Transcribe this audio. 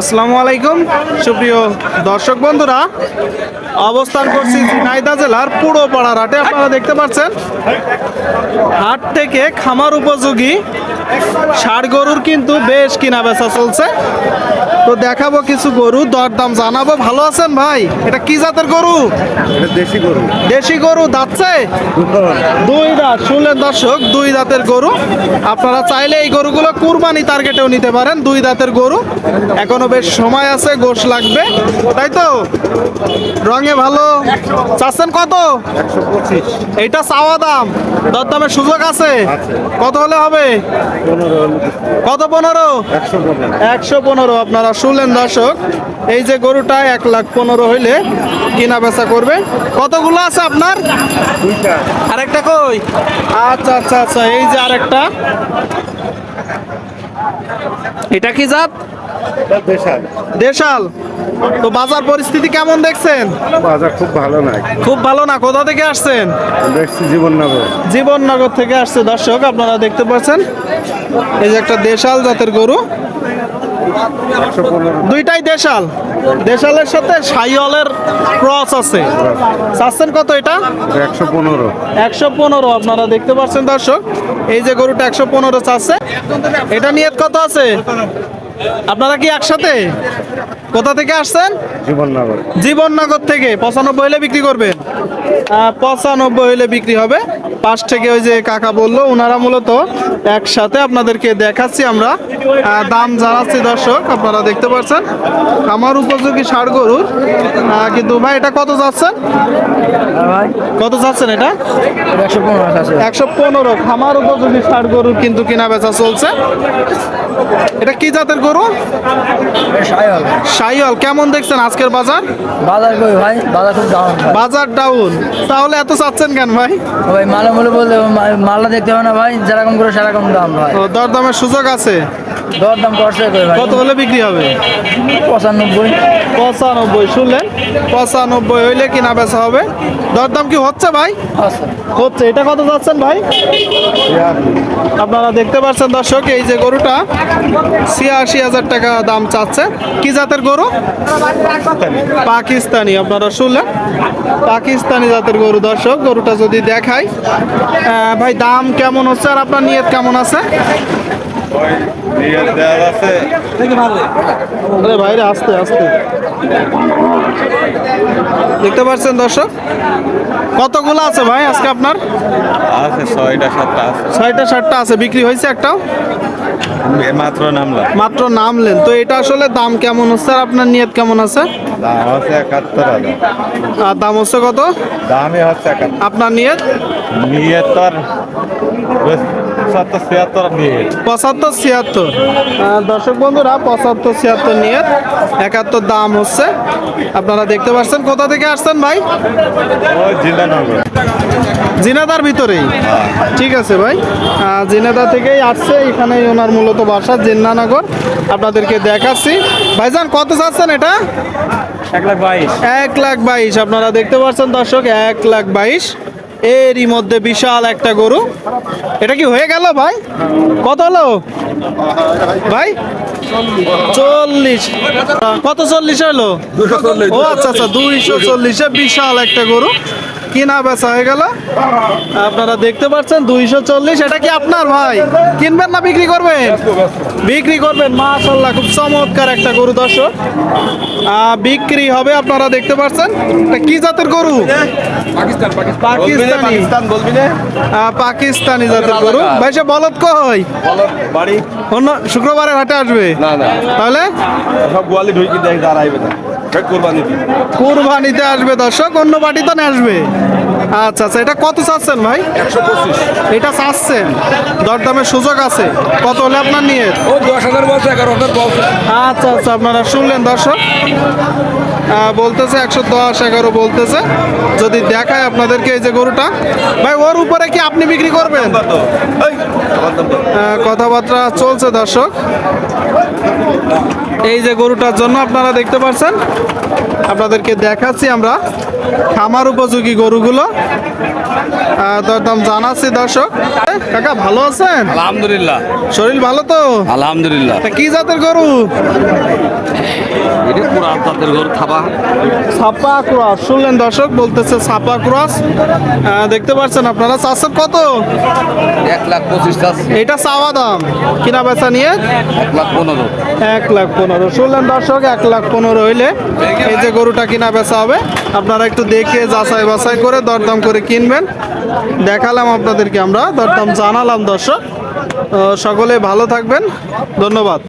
আসসালামু আলাইকুম। সুপ্রিয় দর্শক বন্ধুরা, অবস্থান করছি নাইদা জেলার পুরো পাড়ার হাটে। আপনারা দেখতে পাচ্ছেন, হাট থেকে খামার উপযোগী ষাড় গরুর কিন্তু বেশ কিনা বেচা চলছে। তো দেখাবো কিছু গরু দরদাম জানাব। ভালো আছেন ভাই? এটা কি জাতের গরু? দেশি গরু। দেশি গরু দাচ্ছে দুই দাঁত। শুনলেন দর্শক দুই দাঁতের গরু। আপনারা চাইলে এই গরুগুলো কুরবানি টার্গেটেও নিতে পারেন দুই দাঁতের গরু। এখনও বেশ সময় আছে গোশ লাগবে। তাই তো? রঙে ভালো। চাচ্ছেন কত? এইটা চাওয়া দাম। দরদামের সুযোগ আছে। কত হলে হবে? কত পনেরো? একশো পনেরো। আপনারা শুনলেন দর্শক এই যে গরুটা এক লাখ পনেরো হইলে কিনা বেচা করবে। কতগুলো আছে আপনার? আরেকটা কই? আচ্ছা আচ্ছা আচ্ছা এই যে আরেকটা। এটা কি জাত? দেশাল। দেশাল তো বাজার পরিস্থিতি কেমন দেখছেন? বাজার খুব ভালো নাই। খুব ভালো না কোথা থেকে আসছেন? দেখছি জীবননগর। জীবননগর থেকে আসছে। দর্শক আপনারা দেখতে পাচ্ছেন এই যে একটা দেশাল জাতের গরু। দুইটাই দেশাল। দেশালের সাথে সাইওয়ালের ক্রস আছে। চাচ্ছেন কত এটা? একশো পনেরো। একশো পনেরো আপনারা দেখতে পাচ্ছেন দর্শক। এই যে গরুটা একশো পনেরো চাচ্ছে। এটা নিয়ত কত আছে? আপনারা কি একসাথে? কোথা থেকে আসছেন? জীবননগর। জীবননগর থেকে। পঁচানব্বই হলে বিক্রি করবেন। পঁচানব্বই হলে বিক্রি হবে। পাশ থেকে ওই যে কাকা বলল ওনারা মূলত একসাথে আপনাদেরকে দেখাচ্ছি আমরা। দাম জানাচ্ছি দর্শক আপনারা দেখতে পাচ্ছেন। আমার উপযোগী ষাড় গরুর কিন্তু ভাই এটা কত যাচ্ছেন? কত যাচ্ছেন এটা? একশো পনেরো। খামার উপযোগী ষাড় গরুর কিন্তু কেনা বেচা চলছে। এটা কি জাতের গরু? সাইওয়াল কেমন দেখছেন আজকের বাজার? বাজার ভাই? বাজার খুব ডাউন বাজার ডাউন। তাহলে এত চাচ্ছেন কেন ভাই? ভাই মালা মূল্য হলে বলতে মালটা দেখতে হবে না ভাই, যেরকম করে সেরকম দাম ভাই। দরদামের সুযোগ আছে? দর দাম করছে কত হলে বিক্রি হবে? পঁচানব্বই। পঁচানব্বই শুনলেন? পঁচানব্বই হইলে কিনা বেচা হবে। দরদাম কি হচ্ছে ভাই? হচ্ছে। এটা কত যাচ্ছেন ভাই? আপনারা দেখতে পাচ্ছেন দর্শক এই যে গরুটা ছিয়াশি হাজার টাকা দাম চাচ্ছে। কি জাতের গরু? পাকিস্তানি আপনারা শুনলেন? পাকিস্তানি জাতের গরু দর্শক গরুটা যদি দেখাই। আহ, ভাই দাম কেমন হচ্ছে আর আপনার নিয়ত কেমন আছে? আরে ভাইরে আস্তে আস্তে। দেখতে পাচ্ছেন দর্শক? কতগুলো আছে ভাই আজকে আপনার? আছে ছয়টা সাতটা আছে। ছয়টা সাতটা আছে। বিক্রি হয়েছে একটাও? মাত্র নামলাম। মাত্র নামলেন। তো এটা আসলে দাম কেমন হচ্ছে আর আপনার নিয়ত কেমন আছে? দাম হচ্ছে একাত্তর হাজার। আর দাম হচ্ছে কত? দামই হচ্ছে একাত্তর। আপনার নিয়ত? নিয়ে তোর সত্তর ছিয়াত্তর নিয়ে পঁচাত্তর ছিয়াত্তর দর্শক বন্ধুরা পঁচাত্তর ছিয়াত্তর নিয়ে একাত্তর দাম হচ্ছে। আপনারা দেখতে পাচ্ছেন কোথা থেকে আসছেন ভাই? জিনাদার ভিতরেই। ঠিক আছে ভাই। জিনাদা থেকেই আসছে এখানেই ওনার মূলত বাসা জিন্নানগর আপনাদেরকে দেখাচ্ছি। ভাইজান কত চাচ্ছেন এটা? এক লাখ বাইশ। এক লাখ বাইশ। আপনারা দেখতে পাচ্ছেন দর্শক এক লাখ বাইশ। এরই মধ্যে বিশাল একটা গরু। এটা কি হয়ে গেল ভাই? কত হলো? ভাই? চল্লিশ। কত চল্লিশ হলো? ও আচ্ছা আচ্ছা দুইশো চল্লিশে বিশাল একটা গরু। কিনা বেচা হয়ে গেল। আপনারা দেখতে পাচ্ছেন দুইশো চল্লিশ এটা কি আপনার ভাই? কিনবেন না বিক্রি করবেন? বিক্রি করবেন মাশাল্লাহ খুব চমৎকার একটা গরু দর্শক। বিক্রি হবে আপনারা দেখতে পাচ্ছেন এটা কি জাতের গরু? পাকিস্তানি বলবি না পাকিস্তানি জাতের গরু। ভাই সে বলদ কই? শুক্রবারের হাটে আসবে? না না। তাহলে? সব গোয়ালি ঢুকি দেখ দাঁড়াইবে না। কুরবানিতে আসবে দর্শক অন্য পার্টি তো আসবে। আচ্ছা আচ্ছা এটা কত চাচ্ছেন ভাই? একশো পঁচিশ। এটা চাচ্ছেন। দরদামের সুযোগ আছে। কত হলে আপনার নিয়ে? ও দশ হাজার বলছে এগারো হাজার বলছে। আচ্ছা আচ্ছা আপনারা শুনলেন দর্শক। বলতেছে একশো দশ এগারো বলতেছে। যদি দেখায় আপনাদেরকে এই যে গরুটা। ভাই ওর উপরে কি আপনি বিক্রি করবেন? কথাবার্তা চলছে দর্শক। এই যে গরুটার জন্য আপনারা দেখতে পাচ্ছেন। আপনাদেরকে দেখাচ্ছি আমরা। খামার উপযোগী গরুগুলো। দরদাম জানাচ্ছি দর্শক। কাকা ভালো আছেন? আলহামদুলিল্লাহ। শরীর ভালো তো? আলহামদুলিল্লাহ। কি জাতের গরু? ছাপা। ক্রস। শুনলেন দর্শক বলতেছে ছাপা ক্রস। দেখতে পাচ্ছেন আপনারা চারশো কত? এক লাখ পঁচিশ এটা চাওয়া দাম। কিনা বেচা নিয়ে? এক লাখ পনেরো। এক লাখ পনেরো। শুনলেন দর্শক এক লাখ পনেরো হইলে এই যে গরুটা কিনা বেচা হবে। আপনারা একটু দেখে যাচাই বাছাই করে দরদাম করে কিনবেন। দেখালাম আপনাদেরকে আমরা দরদাম জানালাম দর্শক। সকলে ভালো থাকবেন। ধন্যবাদ।